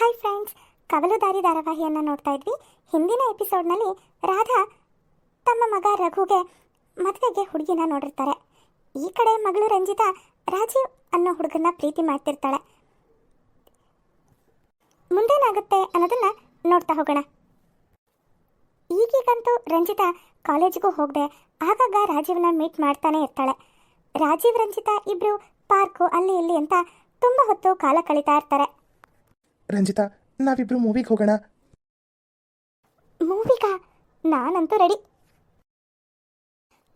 Hi friends Kavaludaari ಧಾರಾವಾಹಿಯನ್ನು ನೋಡ್ತಾ ಇದ್ವಿ. ಹಿಂದಿನ ಎಪಿಸೋಡ್ನಲ್ಲಿ ರಾಧಾ ತಮ್ಮ ಮಗ ರಘುಗೆ ಮದುವೆಗೆ ಹುಡುಗಿನ ನೋಡಿರ್ತಾರೆ. ಈ ಕಡೆ ಮಗಳು ರಂಜಿತಾ ರಾಜೀವ್ ಅನ್ನೋ ಹುಡುಗನ ಪ್ರೀತಿ ಮಾಡ್ತಿರ್ತಾಳೆ. ಮುಂದೇನಾಗುತ್ತೆ ಅನ್ನೋದನ್ನ ನೋಡ್ತಾ ಹೋಗೋಣ. ಈಗೀಗಂತೂ ರಂಜಿತಾ ಕಾಲೇಜಿಗೂ ಹೋಗದೆ, ಆಗಾಗ ರಾಜೀವ್ನ ಮೀಟ್ ಮಾಡ್ತಾನೆ ಇರ್ತಾಳೆ. ರಾಜೀವ್, ರಂಜಿತಾ ಇಬ್ರು ಪಾರ್ಕು ಅಲ್ಲಿ ಇಲ್ಲಿ ಅಂತ ತುಂಬ ಹೊತ್ತು ಕಾಲ ಕಳೀತಾ ಇರ್ತಾರೆ. ರಂಜಿತಾ ನಾವಿಬ್ರು ಮೂವಿಗೆ ಹೋಗೋಣ. ಮೂವಿಗಾ ನಾನಂತೂ ರೆಡಿ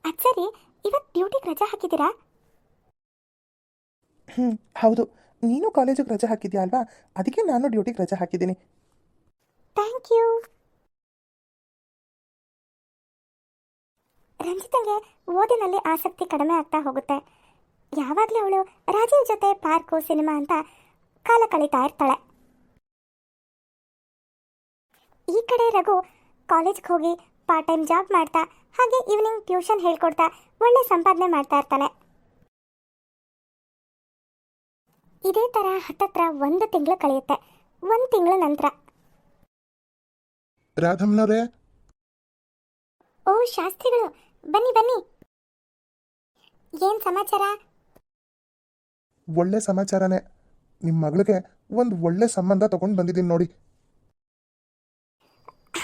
ಅದ್ ಸರಿ ಇವತ್ತು ಡ್ಯೂಟಿಗೆ ರಜಾ ಹಾಕಿದ್ದೀರಾ? ಹ್ಞೂ ಹೌದು. ನೀನು ಕಾಲೇಜಿಗೆ ರಜೆ ಹಾಕಿದ್ಯಾ ಅಲ್ವಾ? ಅದಕ್ಕೆ ನಾನು ಡ್ಯೂಟಿಗೆ ರಜೆ ಹಾಕಿದ್ದೀನಿ. ಥ್ಯಾಂಕ್ ಯು ರಂಜಿತಂಗೆ ಓದಿನಲ್ಲಿ ಆಸಕ್ತಿ ಕಡಿಮೆ ಆಗ್ತಾ ಹೋಗುತ್ತೆ. ಯಾವಾಗಲೂ ಅವಳು ರಾಜೀವ್ ಜೊತೆ ಪಾರ್ಕು ಸಿನಿಮಾ ಅಂತ ಕಾಲ ಕಳೀತಾ ಇರ್ತಾಳೆ. ಈ ಕಡೆ ರಘು ಕಾಲೇಜ್ಗೆ ಹೋಗಿ ಪಾರ್ಟ್ ಟೈಮ್ ಜಾಬ್ ಮಾಡ್ತಾ ಹಾಗೆ ಈವ್ನಿಂಗ್ ಟ್ಯೂಷನ್ ಹೇಳ್ಕೊಡ್ತಾ ಒಳ್ಳೆ ಸಂಪಾದನೆ ಮಾಡ್ತಾ ಇರ್ತಾನೆ. ಇದೇ ಥರ ಹತ್ತತ್ರ ಒಂದು ತಿಂಗಳು ಕಳೆಯುತ್ತೆ. ಒಂದು ತಿಂಗಳ ನಂತರ. ರಾಧಮ್ನವ್ರೆ ಓ ಶಾಸ್ತ್ರಿಗಳು ಬನ್ನಿ ಬನ್ನಿ. ಏನ್ ಸಮಾಚಾರ? ಒಳ್ಳೆ ಸಮಾಚಾರನೇ. ನಿಮ್ಮ ಮಗಳಿಗೆ ಒಂದು ಒಳ್ಳೆ ಸಂಬಂಧ ತಗೊಂಡು ಬಂದಿದ್ದೀನಿ ನೋಡಿ.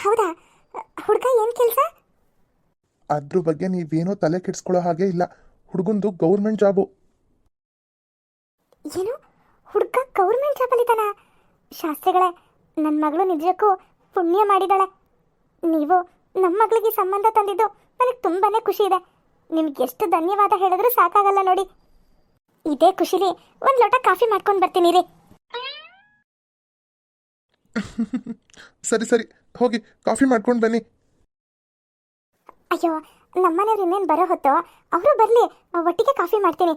ಹೌದಾ? ಹುಡುಗ ಏನ್ ಕೆಲಸ? ಅದ್ರ ಬಗ್ಗೆ ನೀವೇನೋ ತಲೆ ಕೆಡಿಸ್ಕೊಳ್ಳೋ ಹಾಗೆ ಇಲ್ಲ. ಹುಡುಗಂದು ಗೌರ್ಮೆಂಟ್ ಜಾಬು. ಏನು? ಹುಡುಗ ಗೌರ್ಮೆಂಟ್ ಜಾಬಲ್ಲಿದ್ದಾನ ಶಾಸ್ತ್ರಿಗಳೇ ನನ್ನ ಮಗಳು ನಿಜಕ್ಕೂ ಪುಣ್ಯ ಮಾಡಿದಾಳೆ. ನೀವು ನಮ್ಮ ಮಗಳಿಗೆ ಸಂಬಂಧ ತಂದಿದ್ದು ನನಗೆ ತುಂಬಾನೇ ಖುಷಿ ಇದೆ. ನಿಮ್ಗೆ ಎಷ್ಟು ಧನ್ಯವಾದ ಹೇಳಿದ್ರು ಸಾಕಾಗಲ್ಲ ನೋಡಿ. ಇದೇ ಖುಷಿಲಿ ಒಂದು ಲೋಟ ಕಾಫಿ ಮಾಡ್ಕೊಂಡು ಬರ್ತೀನಿ ರೀ. ಸರಿ ಸರಿ. ಹೋಗಿ ಕಾಫಿ ಮಾಡ್ಕೊಂಡು ಬನ್ನಿ. ಅಯ್ಯೋ ನಮ್ಮನೆಯವ್ರು ಇನ್ನೇನು ಬರೋ ಹೊತ್ತೋ? ಅವರು ಬರಲಿ ಒಟ್ಟಿಗೆ ಕಾಫಿ ಮಾಡ್ತೀನಿ.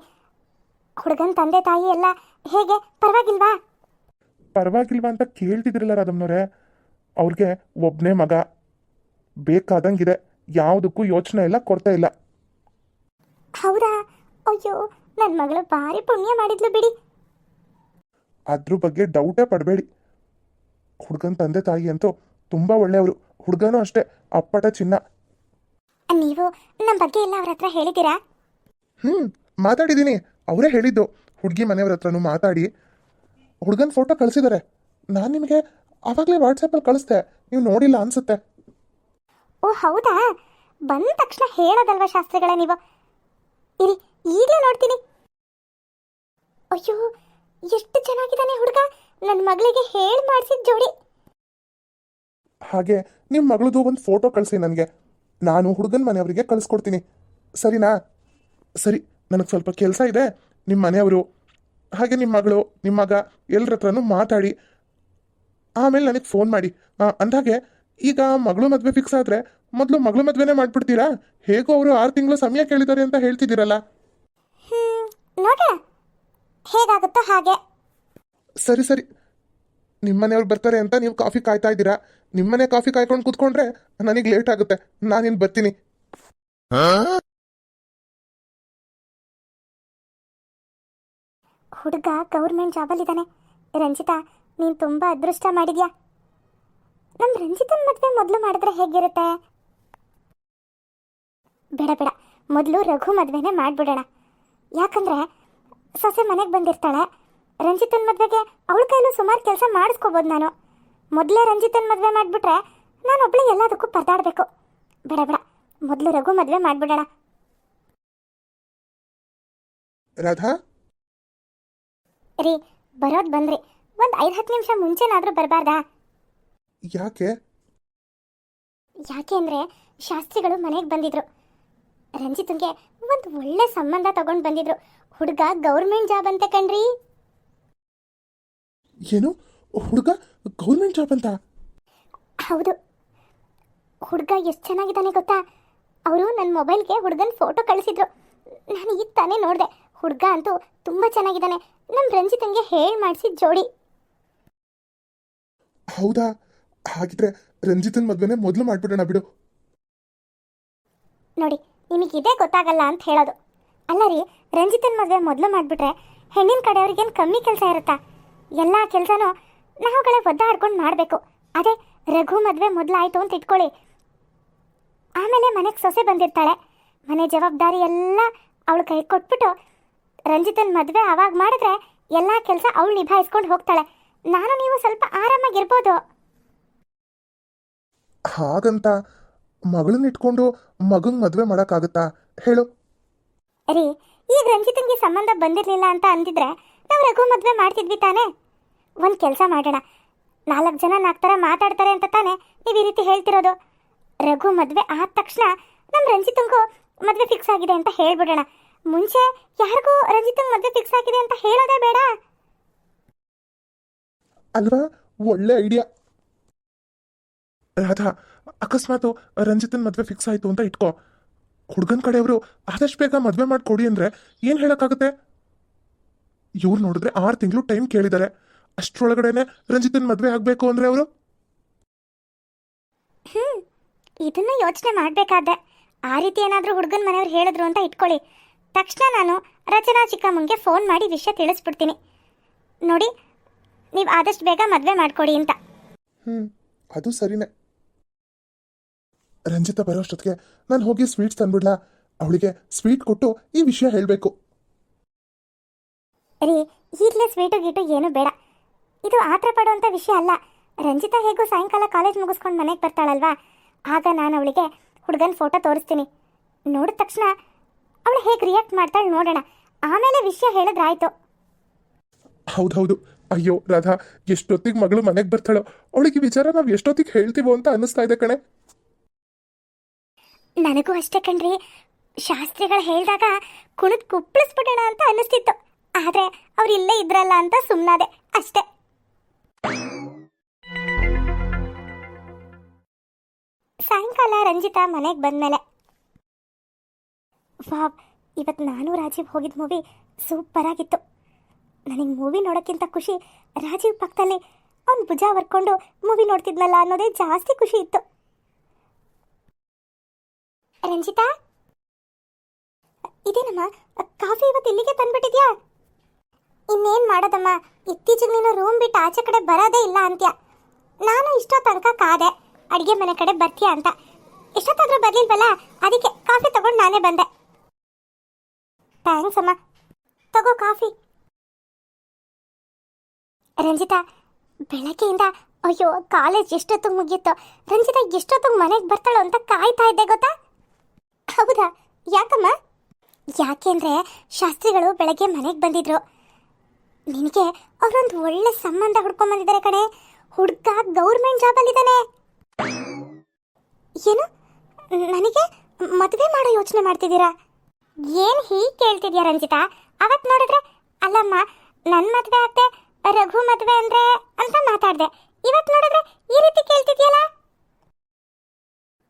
ಹುಡುಗನ ತಂದೆ ತಾಯಿ ಎಲ್ಲ ಹೇಗೆ? ಪರವಾಗಿಲ್ವಾ? ಪರವಾಗಿಲ್ವಾ ಅಂತ ಕೇಳ್ತಿದ್ರಲ್ಲ ರಾಧಮ್ನವ್ರೆ ಅವ್ರಿಗೆ ಒಬ್ಬನೇ ಮಗ. ಬೇಕಾದಂಗಿದೆ. ಯಾವುದಕ್ಕೂ ಯೋಚನೆ ಇಲ್ಲ ಕೊಡ್ತಾ ಇಲ್ಲ. ಹೌದಾ? ಅಯ್ಯೋ ನನ್ನ ಮಗಳು ಭಾರಿ ಪುಣ್ಯ ಮಾಡಿದ್ಲು ಬಿಡಿ. ಅದ್ರ ಬಗ್ಗೆ ಡೌಟೇ ಪಡಬೇಡಿ. ಹುಡುಗನ ತಂದೆ ತಾಯಿ ಅಂತೂ ತುಂಬಾ ಒಳ್ಳೆಯವರು. ಹುಡುಗನೂ ಅಷ್ಟೇ ಅಪ್ಪಟ ಚಿನ್ನ. ನೀವು ನಮ್ಮ ಬಗ್ಗೆ ಎಲ್ಲ ಅವ್ರ ಹತ್ರ ಹೇಳಿದ್ದೀರಾ? ಹ್ಮ್ ಮಾತಾಡಿದ್ದೀನಿ. ಅವರೇ ಹೇಳಿದ್ದು. ಹುಡುಗಿ ಮನೆಯವ್ರ ಹತ್ರನೂ ಮಾತಾಡಿ. ಹುಡುಗನ ಫೋಟೋ ಕಳಿಸಿದ್ದಾರೆ ನಾನು ನಿಮಗೆ ಆವಾಗಲೇ ವಾಟ್ಸಪ್ಪಲ್ಲಿ ಕಳಿಸ್ದೆ. ನೀವು ನೋಡಿಲ್ಲ ಅನ್ಸುತ್ತೆ. ಓ ಹೌದಾ? ಬಂದ ತಕ್ಷಣ ಹೇಳೋದಲ್ವಾ ಶಾಸ್ತ್ರಗಳ ನೀವು? ಇರಿ ಈಗಲೇ ನೋಡ್ತೀನಿ. ಅಯ್ಯೋ ಎಷ್ಟು ಚೆನ್ನಾಗಿದ್ದಾನೆ ಹುಡುಗ? ನನ್ನ ಮಗಳಿಗೆ ಹೇಳಿ ಮಾಡಿಸಿದ ಜೋಡಿ. ಹಾಗೆ ನಿಮ್ಮ ಮಗಳದು ಒಂದು ಫೋಟೋ ಕಳಿಸಿ ನನಗೆ. ನಾನು ಹುಡುಗನ ಮನೆಯವರಿಗೆ ಕಳಿಸ್ಕೊಡ್ತೀನಿ. ಸರಿನಾ? ಸರಿ ನನಗೆ ಸ್ವಲ್ಪ ಕೆಲಸ ಇದೆ. ನಿಮ್ಮ ಮನೆಯವರು ಹಾಗೆ ನಿಮ್ಮ ಮಗಳು ನಿಮ್ಮ ಮಗ ಎಲ್ಲರ ಹತ್ರನೂ ಮಾತಾಡಿ. ಆಮೇಲೆ ನನಗೆ ಫೋನ್ ಮಾಡಿ. ಅಂದಾಗೆ ಈಗ ಮಗಳು ಮದುವೆ ಫಿಕ್ಸ್ ಆದರೆ ಮೊದಲು ಮಗಳು ಮದುವೆನೇ ಮಾಡಿಬಿಡ್ತೀರಾ? ಹೇಗೋ ಅವರು ಆರು ತಿಂಗಳು ಸಮಯ ಕೇಳಿದ್ದಾರೆ ಅಂತ ಹೇಳ್ತಿದ್ದೀರಲ್ಲ. ಹೇಗಾಗುತ್ತೋ ಹಾಗೆ. ಸರಿ ಸರಿ. ನಿಮ್ಮನೆಯವ್ರು ಬರ್ತಾರೆ ಅಂತ ನೀವು ಕಾಫಿ ಕಾಯ್ತಾ ಇದ್ದೀರಾ? ನಿಮ್ಮನೆ ಕಾಫಿ ಕಾಯ್ಕೊಂಡು ಕೂತ್ಕೊಂಡ್ರೆ ನನಗೆ ಲೇಟ್ ಆಗುತ್ತೆ. ನಾನು ನಾನಿನ್ ಬರ್ತೀನಿ. ಹುಡುಗ ಗೌರ್ಮೆಂಟ್ ಜಾಬಲ್ಲಿದ್ದಾನೆ. ರಂಜಿತಾ ನೀನು ತುಂಬ ಅದೃಷ್ಟ ಮಾಡಿದ್ಯಾ? ನಮ್ಮ ರಂಜಿತನ ಮದುವೆ ಮೊದಲು ಮಾಡಿದ್ರೆ ಹೇಗಿರುತ್ತೆ? ಬೇಡ ಬೇಡ. ಮೊದಲು ರಘು ಮದುವೆನೇ ಮಾಡಿಬಿಡೋಣ. ಯಾಕಂದ್ರೆ ಸೊಸೆ ಮನೆಗೆ ಬಂದಿರ್ತಾಳೆ. ರಂಜಿತನ ಮದುವೆಗೆ ಅವಳ ಕೈಲೂ ಸುಮಾರು ಕೆಲಸ ಮಾಡಿಸ್ಕೋಬೋದು ನಾನು. ಮೊದಲೇ ರಂಜಿತನ ಮದುವೆ ಮಾಡಿಬಿಟ್ರೆ ನಾನು ಎಲ್ಲದಕ್ಕೂ ಪರದಾಡಬೇಕು. ಬೇಡ ಬೇಡ. ಮೊದಲು ರಘು ಮದುವೆ ಮಾಡಿಬಿಡೋಣ. ರಾಧಾ? ರೀ ಬರೋದು ಬಂದ್ರಿ. ಒಂದು ಐದು ಹತ್ತು ನಿಮಿಷ ಮುಂಚೆನಾದರೂ ಬರಬಾರ್ದಾ? ಯಾಕೆ? ಯಾಕೆ ಅಂದರೆ ಶಾಸ್ತ್ರಿಗಳು ಮನೆಗೆ ಬಂದಿದ್ರು. ರಂಜಿತ್ಗೆ ಒಂದು ಒಳ್ಳೆ ಸಂಬಂಧ ತಗೊಂಡು ಬಂದಿದ್ರು. ಹುಡುಗ ಗೌರ್ಮೆಂಟ್ ಜಾಬ್ ಅಂತ ಕಣ್ರಿ. ಏನು? ಹುಡುಗ ಗೌರ್ಮೆಂಟ್ ಜಾಬ್ ಅಂತ? ಹೌದು. ಹುಡುಗ ಎಷ್ಟು ಚೆನ್ನಾಗಿದ್ದಾನೆ ಗೊತ್ತಾ? ಅವರು ನನ್ನ ಮೊಬೈಲ್ಗೆ ಹುಡುಗನ ಫೋಟೋ ಕಳಿಸಿದ್ರು. ನಾನು ಈಗ ತಾನೇ ನೋಡಿದೆ. ಹುಡುಗ ಅಂತೂ ತುಂಬ ಚೆನ್ನಾಗಿದ್ದಾನೆ. ನಮ್ಮ ರಂಜಿತಂಗೆ ಹೇಳಿ ಮಾಡಿಸಿದ ಜೋಡಿ. ಹೌದಾ? ಹಾಗಿದ್ರೆ ರಂಜಿತನ್ ಮದ್ವೆನೆ ಮೊದಲು ಮಾಡ್ಬಿಡೋಣ ಬಿಡು. ನೋಡಿ ನಿಮಗೆ ಇದೇ ಗೊತ್ತಾಗಲ್ಲ ಅಂತ ಹೇಳೋದು. ಅಲ್ಲ ರೀ, ರಂಜಿತನ ಮದುವೆ ಮೊದಲು ಮಾಡಿಬಿಟ್ರೆ ಹೆಣ್ಣಿನ ಕಡೆಯವ್ರಿಗೇನು ಕಮ್ಮಿ ಕೆಲಸ ಇರುತ್ತಾ? ಎಲ್ಲ ಕೆಲಸನೂ ನಾವುಗಳೇ ಒದ್ದಾಡ್ಕೊಂಡು ಮಾಡಬೇಕು. ಅದೇ, ರಘು ಮದುವೆ ಮೊದಲಾಯಿತು ಅಂತ ಇಟ್ಕೊಳ್ಳಿ. ಆಮೇಲೆ ಮನೆಗೆ ಸೊಸೆ ಬಂದಿರ್ತಾಳೆ. ಮನೆ ಜವಾಬ್ದಾರಿ ಎಲ್ಲ ಅವಳು ಕೈ ಕೊಟ್ಬಿಟ್ಟು ರಂಜಿತನ ಮದುವೆ ಅವಾಗ ಮಾಡಿದ್ರೆ ಎಲ್ಲ ಕೆಲಸ ಅವಳು ನಿಭಾಯಿಸ್ಕೊಂಡು ಹೋಗ್ತಾಳೆ. ನಾನು ನೀವು ಸ್ವಲ್ಪ ಆರಾಮಾಗಿರ್ಬೋದು ಹಾಗಂತ ಮಗಳನ್ನ ಇಟ್ಕೊಂಡು ಮಗನ್ ಮದುವೆ ಮಾಡಕ್ಕಾಗತ್ತಾ? ಹೇಳು. ರೀ ಈಗ ರಂಜಿತನ್ಗೆ ಸಂಬಂಧ ಬಂದಿರಲಿಲ್ಲ ಅಂತ ಅಂದಿದ್ರೆ ನಾವು ರಘು ಮದುವೆ ಮಾಡ್ತಿದ್ವಿ ತಾನೇ? ಒಂದು ಕೆಲಸ ಮಾಡೋಣ. ನಾಲ್ಕು ಜನ ನಾಲ್ಕು ಥರ ಮಾತಾಡ್ತಾರೆ ಅಂತ ತಾನೇ ನೀವು ಈ ರೀತಿ ಹೇಳ್ತಿರೋದು? ರಘು ಮದುವೆ ಆದ ತಕ್ಷಣ ನಮ್ಮ ರಂಜಿತಂಗೂ ಮದುವೆ ಫಿಕ್ಸ್ ಆಗಿದೆ ಅಂತ ಹೇಳ್ಬಿಡೋಣ. ಮುಂಚೆ ಯಾರಿಗೂ ರಂಜಿತಂಗ್ ಮದುವೆ ಫಿಕ್ಸ್ ಆಗಿದೆ ಅಂತ ಹೇಳೋದೇ ಬೇಡ. ಅಲ್ವಾ? ಒಳ್ಳೆ ಐಡಿಯಾ ರಾಧಾ ಅಕಸ್ಮಾತು ರಂಜಿತನ್ ಮದುವೆ ಫಿಕ್ಸ್ ಆಯಿತು ಅಂತ ಇಟ್ಕೋ. ಹುಡುಗನ ಕಡೆಯವರು ಆದಷ್ಟು ಬೇಗ ಮದುವೆ ಮಾಡಿಕೊಡಿ ಅಂದರೆ ಏನು ಹೇಳೋಕ್ಕಾಗುತ್ತೆ? ಇವ್ರು ನೋಡಿದ್ರೆ ಆರು ತಿಂಗಳು ಟೈಮ್ ಕೇಳಿದ್ದಾರೆ ಅಷ್ಟರೊಳಗಡೆನೆ ರಂಜಿತನ್ ಮದುವೆ ಆಗಬೇಕು ಅಂದರೆ ಅವರು? ಹ್ಞೂ ಇದನ್ನ ಯೋಚನೆ ಮಾಡಬೇಕಾದ್ರೆ ಆ ರೀತಿ ಏನಾದರೂ ಹುಡುಗನ ಮನೆಯವ್ರು ಹೇಳಿದ್ರು ಅಂತ ಇಟ್ಕೊಳ್ಳಿ. ತಕ್ಷಣ ನಾನು ರಚನಾ ಚಿಕ್ಕಮ್ಮಂಗೆ ಫೋನ್ ಮಾಡಿ ವಿಷಯ ತಿಳಿಸ್ಬಿಡ್ತೀನಿ. ನೋಡಿ ನೀವು ಆದಷ್ಟು ಬೇಗ ಮದುವೆ ಮಾಡಿಕೊಡಿ ಅಂತ. ಹ್ಞೂ ಅದು ಸರಿನೇ. ರಂಜಿತ ಬರೋಷ್ಟೊತ್ತಿಗೆ ನಾನು ಹೋಗಿ ಸ್ವೀಟ್ಸ್ ತಂದ್ಬಿಡ್ಲಾ? ಅವಳಿಗೆ ಸ್ವೀಟ್ ಕೊಟ್ಟು ಈ ವಿಷಯ ಹೇಳಬೇಕು. ರೀ ಈಗಲೇ ಸ್ವೀಟು ಗೀಟು ಏನು ಬೇಡ. ಇದು ಆತರ ಪಡುವಂಥ ವಿಷಯ ಅಲ್ಲ. ರಂಜಿತಾ ಹೇಗೂ ಸಾಯಂಕಾಲ ಕಾಲೇಜ್ ಮುಗಿಸ್ಕೊಂಡು ಮನೆಗೆ ಬರ್ತಾಳಲ್ವಾ? ಆಗ ನಾನು ಅವಳಿಗೆ ಹುಡುಗನ ಫೋಟೋ ತೋರಿಸ್ತೀನಿ. ನೋಡಿದ ತಕ್ಷಣ ಅವಳು ಹೇಗೆ ರಿಯಾಕ್ಟ್ ಮಾಡ್ತಾಳೆ ನೋಡೋಣ. ಆಮೇಲೆ ವಿಷಯ ಹೇಳಿದ್ರಾಯ್ತು. ಹೌದೌದು. ಅಯ್ಯೋ ರಾಧಾ ಎಷ್ಟೊತ್ತಿಗೆ ಮಗಳು ಮನೆಗೆ ಬರ್ತಾಳೋ? ಅವಳಿಗೆ ವಿಚಾರ ನಾವು ಎಷ್ಟೊತ್ತಿಗೆ ಹೇಳ್ತೀವೋ ಅಂತ ಅನ್ನಿಸ್ತಾ ಇದೆ ಕಣೆ. ನನಗೂ ಅಷ್ಟೇ ಕಣ್ರಿ. ಶಾಸ್ತ್ರಿಗಳು ಹೇಳಿದಾಗ ಕುಣಿದ್ ಕುಪ್ಪಳಿಸ್ಬಿಡೋಣ ಅಂತ ಅನ್ನಿಸ್ತಿತ್ತು. ಆದ್ರೆ ಅವ್ರು ಇಲ್ಲೇ ಇದ್ರಲ್ಲ ಅಂತ ಸುಮ್ಮನಾದೆ ಅಷ್ಟೇ. ಸಾಯಂಕಾಲ ರಂಜಿತಾ ಮನೆಗೆ ಬಂದ್ಮೇಲೆ. ವಾಬ್ ಇವತ್ತು ನಾನು ರಾಜೀವ್ ಹೋಗಿದ್ದ ಮೂವಿ ಸೂಪರ್ ಆಗಿತ್ತು ನನಗೆ ಮೂವಿ ನೋಡೋಕ್ಕಿಂತ ಖುಷಿ ರಾಜೀವ್ ಪಕ್ಕದಲ್ಲಿ ಅವ್ನು ಭುಜ ಹೊರ್ಕೊಂಡು ಮೂವಿ ನೋಡ್ತಿದ್ನಲ್ಲ ಅನ್ನೋದೇ ಜಾಸ್ತಿ ಖುಷಿ ಇತ್ತು. ರಂಜಿತಾ? ಇದೇನಮ್ಮ, ಕಾಫಿ ಇವತ್ತು ಇಲ್ಲಿಗೆ ಬಂದ್ಬಿಟ್ಟಿದ್ಯಾ ಇನ್ನೇನ್ ಮಾಡೋದಮ್ಮ, ಇತ್ತೀಚೆಗೆ ನೀನು ರೂಮ್ ಬಿಟ್ಟು ಆಚೆ ಕಡೆ ಬರೋದೇ ಇಲ್ಲ ಅಂತ್ಯ. ನಾನು ಇಷ್ಟೋ ತನಕ ಕಾದೆ, ಅಡಿಗೆ ಮನೆ ಕಡೆ ಬರ್ತೀಯ ಅಂತ. ಎಷ್ಟೊತ್ತಾದ್ರೂ ಬರ್ಲಿಲ್ವಲ್ಲ, ಅದಕ್ಕೆ ಕಾಫಿ ತಗೊಂಡು ನಾನೇ ಬಂದೆ. ಥ್ಯಾಂಕ್ಸ್ ಅಮ್ಮ. ತಗೋ ಕಾಫಿ. ರಂಜಿತಾ, ಬೆಳಗ್ಗೆಯಿಂದ, ಅಯ್ಯೋ, ಕಾಲೇಜ್ ಎಷ್ಟೊತ್ತಿಗೆ ಮುಗಿಯುತ್ತೋ, ರಂಜಿತಾ ಎಷ್ಟೊತ್ತಿಗೆ ಮನೆಗೆ ಬರ್ತಾಳೋ ಅಂತ ಕಾಯ್ತಾ ಇದ್ದೆ, ಗೊತ್ತಾ? ಹೌದಾ? ಯಾಕಮ್ಮ? ಯಾಕೆಂದ್ರೆ ಶಾಸ್ತ್ರಿಗಳು ಬೆಳಗ್ಗೆ ಮನೆಗೆ ಬಂದಿದ್ರು. ನಿನಗೆ ಅವರೊಂದು ಒಳ್ಳೆ ಸಂಬಂಧ ಹುಡ್ಕೊಂಬಂದಿದ್ದಾರೆ ಕಣೆ. ಹುಡ್ಗ ಗೌರ್ಮೆಂಟ್ ಜಾಬಲ್ಲಿದ್ದಾನೆ. ಏನು? ನನಗೆ ಮದುವೆ ಮಾಡೋ ಯೋಚನೆ ಮಾಡ್ತಿದ್ದೀರಾ? ಏನ್ ಹೀಗೆ ಕೇಳ್ತಿದ್ಯಾ ರಂಜಿತಾ? ಅವತ್ ನೋಡಿದ್ರೆ, ಅಲ್ಲಮ್ಮ ನನ್ನ ಮದುವೆ ಆಗ್ತೆ ರಘು ಮದುವೆ ಅಂದ್ರೆ ಅಂತ ಮಾತಾಡ್ದೆ. ಇವತ್ ನೋಡಿದ್ರೆ ಈ ರೀತಿ ಕೇಳ್ತಿದ್ಯಲ್ಲ?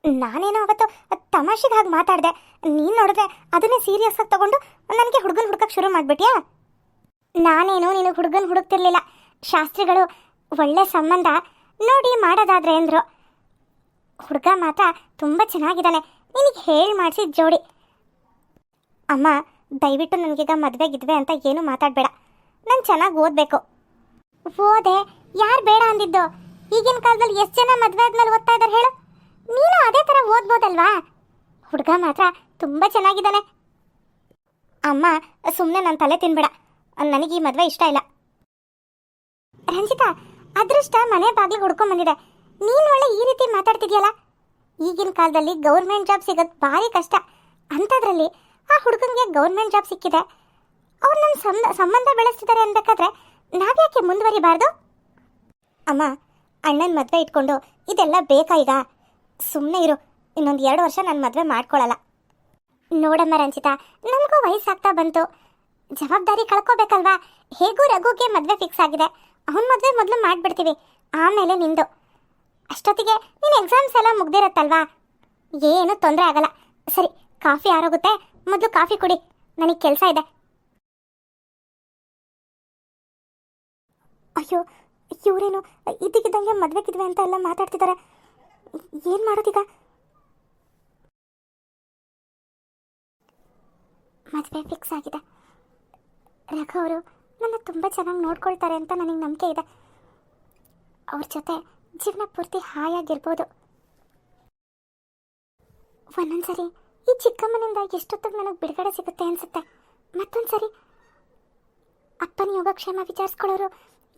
ನಾನೇನೋ ಅವತ್ತು ತಮಾಷೆಗೆ ಹಾಗೆ ಮಾತಾಡಿದೆ. ನೀನು ನೋಡಿದ್ರೆ ಅದನ್ನೇ ಸೀರಿಯಸ್ ಆಗಿ ತಗೊಂಡು ನನಗೆ ಹುಡುಗನ ಹುಡುಕಕ್ಕೆ ಶುರು ಮಾಡ್ಬಿಟ್ಯಾ? ನಾನೇನು ನೀನು ಹುಡುಗನ ಹುಡುಕ್ತಿರ್ಲಿಲ್ಲ. ಶಾಸ್ತ್ರಿಗಳು ಒಳ್ಳೆ ಸಂಬಂಧ ನೋಡಿ ಮಾಡೋದಾದ್ರೆ ಅಂದರು. ಹುಡುಗ ಮಾತ್ರ ತುಂಬ ಚೆನ್ನಾಗಿದ್ದಾನೆ. ನಿನಗೆ ಹೇಳಿ ಮಾಡಿಸಿದ ಜೋಡಿ. ಅಮ್ಮ, ದಯವಿಟ್ಟು ನನಗೀಗ ಮದುವೆ ಗಿದ್ವೆ ಅಂತ ಏನು ಮಾತಾಡಬೇಡ. ನಾನು ಚೆನ್ನಾಗಿ ಓದಬೇಕು. ಓದೆ, ಯಾರು ಬೇಡ ಅಂದಿದ್ದು? ಈಗಿನ ಕಾಲದಲ್ಲಿ ಎಷ್ಟು ಜನ ಮದುವೆ ಆದ್ಮೇಲೆ ಓದ್ತಾ ಇದ್ದಾರೆ ಹೇಳು? ನೀನು ಅದೇ ಥರ ಓದ್ಬೋದಲ್ವಾ? ಹುಡುಗ ಮಾತ್ರ ತುಂಬ ಚೆನ್ನಾಗಿದ್ದಾನೆ. ಅಮ್ಮ ಸುಮ್ಮನೆ ನನ್ನ ತಲೆ ತಿನ್ಬೇಡ. ನನಗೆ ಈ ಮದುವೆ ಇಷ್ಟ ಇಲ್ಲ. ರಂಜಿತಾ, ಅದೃಷ್ಟ ಮನೆ ಬಾಗಿಲು ಹುಡ್ಕೊಂಬಂದಿದೆ ನೀನು ಒಳ್ಳೆ ಈ ರೀತಿ ಮಾತಾಡ್ತಿದ್ಯಲ್ಲ? ಈಗಿನ ಕಾಲದಲ್ಲಿ ಗೌರ್ಮೆಂಟ್ ಜಾಬ್ ಸಿಗೋದು ಭಾರಿ ಕಷ್ಟ. ಅಂಥದ್ರಲ್ಲಿ ಆ ಹುಡುಗನಿಗೆ ಗೌರ್ಮೆಂಟ್ ಜಾಬ್ ಸಿಕ್ಕಿದೆ. ಅವ್ರು ನನ್ನ ಸಂಬ ಸಂಬಂಧ ಬೆಳೆಸ್ತಿದ್ದಾರೆ ಅನ್ಬೇಕಾದ್ರೆ ನಾವ್ಯಾಕೆ ಮುಂದುವರಿಬಾರ್ದು? ಅಮ್ಮ, ಅಣ್ಣನ ಮದುವೆ ಇಟ್ಕೊಂಡು ಇದೆಲ್ಲ ಬೇಕಾ ಈಗ? ಸುಮ್ಮನೆ ಇರು. ಇನ್ನೊಂದು ಎರಡು ವರ್ಷ ನಾನು ಮದುವೆ ಮಾಡ್ಕೊಳ್ಳಲ್ಲ ನೋಡಮ್ಮ ರಂಜಿತಾ, ನಮಗೂ ವಯಸ್ಸಾಗ್ತಾ ಬಂತು. ಜವಾಬ್ದಾರಿ ಕಳ್ಕೋಬೇಕಲ್ವಾ? ಹೇಗೂ ರಘುಗೆ ಮದುವೆ ಫಿಕ್ಸ್ ಆಗಿದೆ. ಅವನ ಮದುವೆ ಮೊದಲು ಮಾಡಿಬಿಡ್ತೀವಿ. ಆಮೇಲೆ ನಿಂದು. ಅಷ್ಟೊತ್ತಿಗೆ ನೀನು ಎಕ್ಸಾಮ್ಸ್ ಎಲ್ಲ ಮುಗ್ದಿರತ್ತಲ್ವಾ? ಏನು ತೊಂದರೆ ಆಗಲ್ಲ. ಸರಿ, ಕಾಫಿ ಆರೋಗುತ್ತೆ. ಮೊದಲು ಕಾಫಿ ಕುಡಿ. ನನಗೆ ಕೆಲಸ ಇದೆ. ಅಯ್ಯೋ, ಇವರೇನು? ಮದುವೆ ಕಿದ್ವೆ ಅಂತ ಎಲ್ಲ ಮಾತಾಡ್ತಿದ್ದಾರೆ ಏನು ಮಾಡೋದೀಗ? ಮದುವೆ ಫಿಕ್ಸ್ ಆಗಿದೆ. ರಘು ಅವರು ನನ್ನ ತುಂಬ ಚೆನ್ನಾಗಿ ನೋಡ್ಕೊಳ್ತಾರೆ ಅಂತ ನನಗೆ ನಂಬಿಕೆ ಇದೆ. ಅವ್ರ ಜೊತೆ ಜೀವನ ಪೂರ್ತಿ ಹಾಯಾಗಿರ್ಬೋದು. ಒಂದೊಂದ್ಸರಿ ಈ ಚಿಕ್ಕಮ್ಮನಿಂದ ಎಷ್ಟೊತ್ತಿಗೆ ನನಗೆ ಬಿಡುಗಡೆ ಸಿಗುತ್ತೆ ಅನ್ಸುತ್ತೆ. ಮತ್ತೊಂದ್ಸರಿ ಅಪ್ಪನ ಯೋಗಕ್ಷೇಮ ವಿಚಾರಿಸ್ಕೊಳ್ಳೋರು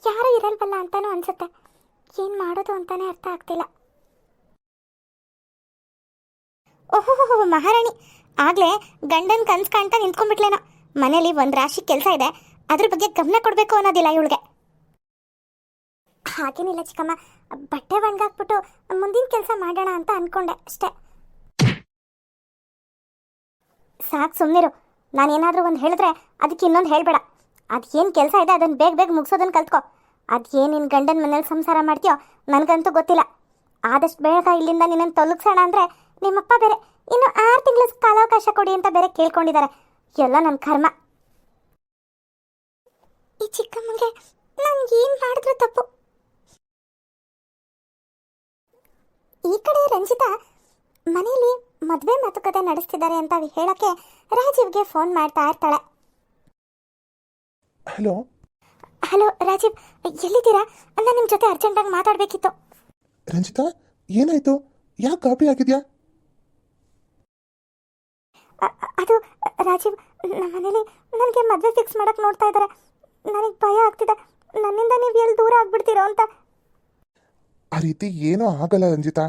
ಯಾರೂ ಇರಲ್ವಲ್ಲ ಅಂತಾನೂ ಅನ್ಸುತ್ತೆ. ಏನು ಮಾಡೋದು ಅಂತಾನೆ ಅರ್ಥ ಆಗ್ತಿಲ್ಲ. ಓಹೋ ಮಹಾರಾಣಿ. ಆಗ್ಲೇ ಗಂಡನ್ ಕನ್ಸ್ ಕಾಣ್ತಾ ನಿಂತ್ಕೊಂಡ್ಬಿಟ್ಲೇನೋ. ಮನೇಲಿ ಒಂದು ರಾಶಿ ಕೆಲಸ ಇದೆ. ಅದ್ರ ಬಗ್ಗೆ ಗಮನ ಕೊಡಬೇಕು ಅನ್ನೋದಿಲ್ಲ ಇವಳಿಗೆ. ಹಾಗೇನಿಲ್ಲ ಚಿಕ್ಕಮ್ಮ. ಬಟ್ಟೆ ಒಣಗಾಕ್ಬಿಟ್ಟು ಮುಂದಿನ ಕೆಲಸ ಮಾಡೋಣ ಅಂತ ಅನ್ಕೊಂಡೆ ಅಷ್ಟೇ. ಸಾಕು ಸುಮ್ಮನಿರು ನಾನೇನಾದರೂ ಒಂದು ಹೇಳಿದ್ರೆ ಅದಕ್ಕೆ ಇನ್ನೊಂದು ಹೇಳಬೇಡ. ಅದೇನು ಕೆಲಸ ಇದೆ ಅದನ್ನು ಬೇಗ ಬೇಗ ಮುಗಿಸೋದನ್ನು ಕಲ್ತ್ಕೊ. ಅದೇನು ನಿನ್ನ ಗಂಡನ ಮನೇಲಿ ಸಂಸಾರ ಮಾಡ್ತೀಯೋ ನನಗಂತೂ ಗೊತ್ತಿಲ್ಲ. ಆದಷ್ಟು ಬೇಗ ಇಲ್ಲಿಂದ ನಿನ್ನನ್ನು ತೊಲಗಿಸೋಣ ಅಂದರೆ ನಿಮ್ಮಪ್ಪ ಬೇರೆ ಇನ್ನು ಆರು ತಿಂಗಳ ಕಾಲಾವಕಾಶ ಕೊಡಿ ಅಂತ ಬೇರೆ ಕೇಳ್ಕೊಂಡಿದ್ದಾರೆ. ಎಲ್ಲ ನನ್ನ ಕರ್ಮ. ಈ ಚಿಕ್ಕಮ್ಮಗೆ ನಾನು ಏನು ಮಾಡಿದ್ರು ತಪ್ಪು. ಈ ಕಡೆ ರಂಜಿತಾ ಮನೆಯಲ್ಲಿ ಮದುವೆ ಮಾತುಕತೆ ನಡೆಸ್ತಿದ್ದಾರೆ ಅಂತ ಹೇಳಕ್ಕೆ ರಾಜೀವ್ಗೆ ಫೋನ್ ಮಾಡ್ತಾ ಇರ್ತಾಳೆ. ಹಲೋ? ಹಲೋ ರಾಜೀವ್ ಎಲ್ಲಿದ್ದೀರಾ? ನಾನು ನಿಮ್ಮ ಜೊತೆ ಅರ್ಜೆಂಟಾಗಿ ಮಾತಾಡಬೇಕಿತ್ತು. ರಂಜಿತಾ ಏನಾಯ್ತು? ಯಾಕೆ ಕಾಪಿ ಆಗಿದ್ಯಾ ಅದು ರಾಜೀವ್ ನಮ್ಮ ಮನೇಲಿ ನನಗೆ ಮದುವೆ ಫಿಕ್ಸ್ ಮಾಡಕ್ಕೆ ನೋಡ್ತಾ ಇದ್ದಾರೆ ನನಗೆ ಭಯ ಆಗ್ತಿದೆ. ನನ್ನಿಂದ ನೀವು ಎಲ್ಲಿ ದೂರ ಆಗ್ಬಿಡ್ತೀರೋ ಅಂತ. ಆ ರೀತಿ ಏನೂ ಆಗಲ್ಲ ರಂಜಿತಾ.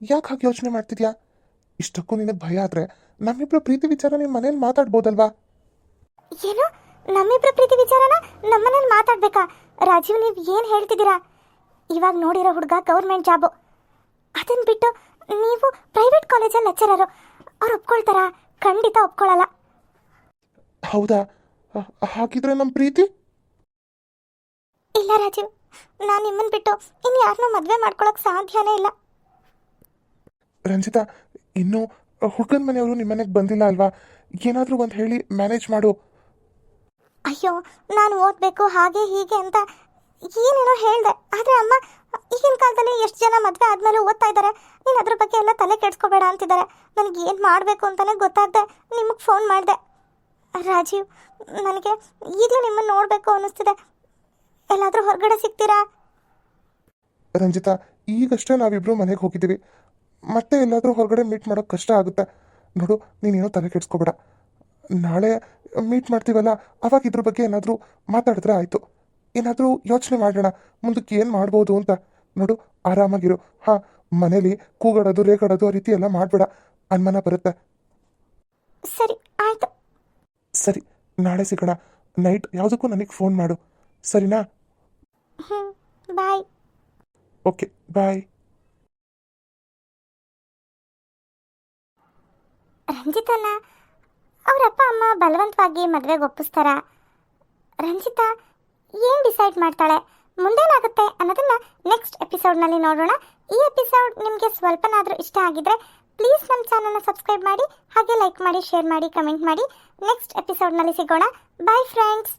ಯಾಕೆ ಹಾಗೆ ಯೋಚನೆ ಮಾಡ್ತಿದ್ಯಾ? ಇಷ್ಟಕ್ಕೂ ನಿನಗೆ ಭಯ ಆದರೆ ನಮ್ಮಿಬ್ಬರ ಪ್ರೀತಿ ವಿಚಾರ ನಿಮ್ಮ ಮನೇಲಿ ಮಾತಾಡ್ಬೋದಲ್ವಾ? ಏನು? ನಮ್ಮಿಬ್ಬರ ಪ್ರೀತಿ ವಿಚಾರನ ನಮ್ಮನೇಲಿ ಮಾತಾಡ್ಬೇಕಾ? ರಾಜೀವ್ ನೀವು ಏನು ಹೇಳ್ತಿದ್ದೀರಾ? ಇವಾಗ ನೋಡಿರೋ ಹುಡುಗ ಗೌರ್ಮೆಂಟ್ ಜಾಬು. ಅದನ್ನು ಬಿಟ್ಟು ನೀವು ಪ್ರೈವೇಟ್ ಕಾಲೇಜಲ್ಲಿ ಲೆಕ್ಚರರು ಅವ್ರು ಒಪ್ಕೊಳ್ತಾರಾ? ಖಂಡಿತ ಒಪ್ಕೊಳ್ಳಲ್ಲ. ಹೌದಾ? ಹಾಕಿದ್ರೆ ಹಾಗಿದ್ರೆ ನಮ್ಮ ಪ್ರೀತಿ? ಇಲ್ಲ ರಾಜೀವ್ ನಾನು ನಿಮ್ಮನ್ನು ಬಿಟ್ಟು ಇನ್ನು ಯಾರನ್ನೂ ಮದುವೆ ಮಾಡ್ಕೊಳಕ್ ಸಾಧ್ಯನೇ ಇಲ್ಲ. ರಂಜಿತಾ ಇನ್ನೂ ಹುಡುಗನ ಮನೆಯವರು ನಿಮ್ಮ ಮನೆಗೆ ಬಂದಿಲ್ಲ ಅಲ್ವಾ? ಏನಾದರೂ ಒಂದು ಹೇಳಿ ಮ್ಯಾನೇಜ್ ಮಾಡು. ಅಯ್ಯೋ ನಾನು ಓದಬೇಕು ಹಾಗೆ ಹೀಗೆ ಅಂತ ಏನೇನೋ ಹೇಳ್ದೆ ಆದರೆ ಅಮ್ಮ ಈಗಿನ ಕಾಲದಲ್ಲಿ ಎಷ್ಟು ಜನ ಮದುವೆ ಆದಮೇಲೆ ಓದ್ತಾ ಇದ್ದಾರೆ ನೀನು ಅದ್ರ ಬಗ್ಗೆ ಎಲ್ಲ ತಲೆ ಕೆಡ್ಸ್ಕೋಬೇಡ ಅಂತಿದ್ದಾರೆ ನನಗೆ ಏನು ಮಾಡಬೇಕು ಅಂತಲೇ ಗೊತ್ತಾಗದೆ. ನಿಮಗೆ ಫೋನ್ ಮಾಡಿದೆ. ರಾಜೀವ್, ನನಗೆ ಈಗಲೂ ನಿಮ್ಮನ್ನು ನೋಡಬೇಕು ಅನ್ನಿಸ್ತಿದೆ. ಎಲ್ಲಾದರೂ ಹೊರಗಡೆ ಸಿಗ್ತೀರಾ? ರಂಜಿತಾ, ಈಗಷ್ಟೇ ನಾವಿಬ್ರು ಮನೆಗೆ ಹೋಗಿದ್ದೀವಿ. ಮತ್ತೆ ಎಲ್ಲಾದರೂ ಹೊರಗಡೆ ಮೀಟ್ ಮಾಡೋಕೆ ಕಷ್ಟ ಆಗುತ್ತೆ. ನೋಡು, ನೀನೇನೋ ತಲೆ ಕೆಡ್ಸ್ಕೋಬೇಡ. ನಾಳೆ ಮೀಟ್ ಮಾಡ್ತೀವಲ್ಲ, ಅವಾಗ ಇದ್ರ ಬಗ್ಗೆ ಏನಾದರೂ ಮಾತಾಡಿದ್ರೆ ಆಯಿತು. ಏನಾದರೂ ಯೋಚನೆ ಮಾಡೋಣ ಮುಂದಕ್ಕೆ ಏನು ಮಾಡ್ಬೋದು ಅಂತ. ನೋಡು ಆರಾಮಾಗಿರು. ಹಾಂ ಮನೇಲಿ ಕೂಗಾಡೋದು ರೇಗಾಡೋದು ಆ ರೀತಿ ಎಲ್ಲ ಮಾಡಬೇಡ. ಅನುಮಾನ ಬರುತ್ತೆ. ಸರಿ ಆಯ್ತು. ಸರಿ ನಾಳೆ ಸಿಗೋಣ. ನೈಟ್ ಯಾವುದಕ್ಕೂ ನನಗೆ ಫೋನ್ ಮಾಡು. ಸರಿನಾ? ಬಾಯ್. Okay bye. ರಂಜಿತನ? ಅವರಪ್ಪ ಅಮ್ಮ ಬಲವಂತವಾಗಿ ಮದುವೆಗೆ ಒಪ್ಪಿಸ್ತಾರ? ರಂಜಿತಾ ಏನು ಡಿಸೈಡ್ ಮಾಡ್ತಾಳೆ? ಮುಂದೇನಾಗುತ್ತೆ ಅನ್ನೋದನ್ನು ನೆಕ್ಸ್ಟ್ ಎಪಿಸೋಡ್ನಲ್ಲಿ ನೋಡೋಣ. ಈ ಎಪಿಸೋಡ್ ನಿಮಗೆ ಸ್ವಲ್ಪನಾದರೂ ಇಷ್ಟ ಆಗಿದ್ರೆ ಪ್ಲೀಸ್ ನಮ್ಮ ಚಾನಲ್ನ ಸಬ್ಸ್ಕ್ರೈಬ್ ಮಾಡಿ, ಹಾಗೆ ಲೈಕ್ ಮಾಡಿ ಶೇರ್ ಮಾಡಿ ಕಮೆಂಟ್ ಮಾಡಿ. ನೆಕ್ಸ್ಟ್ ಎಪಿಸೋಡ್ನಲ್ಲಿ ಸಿಗೋಣ. Bye friends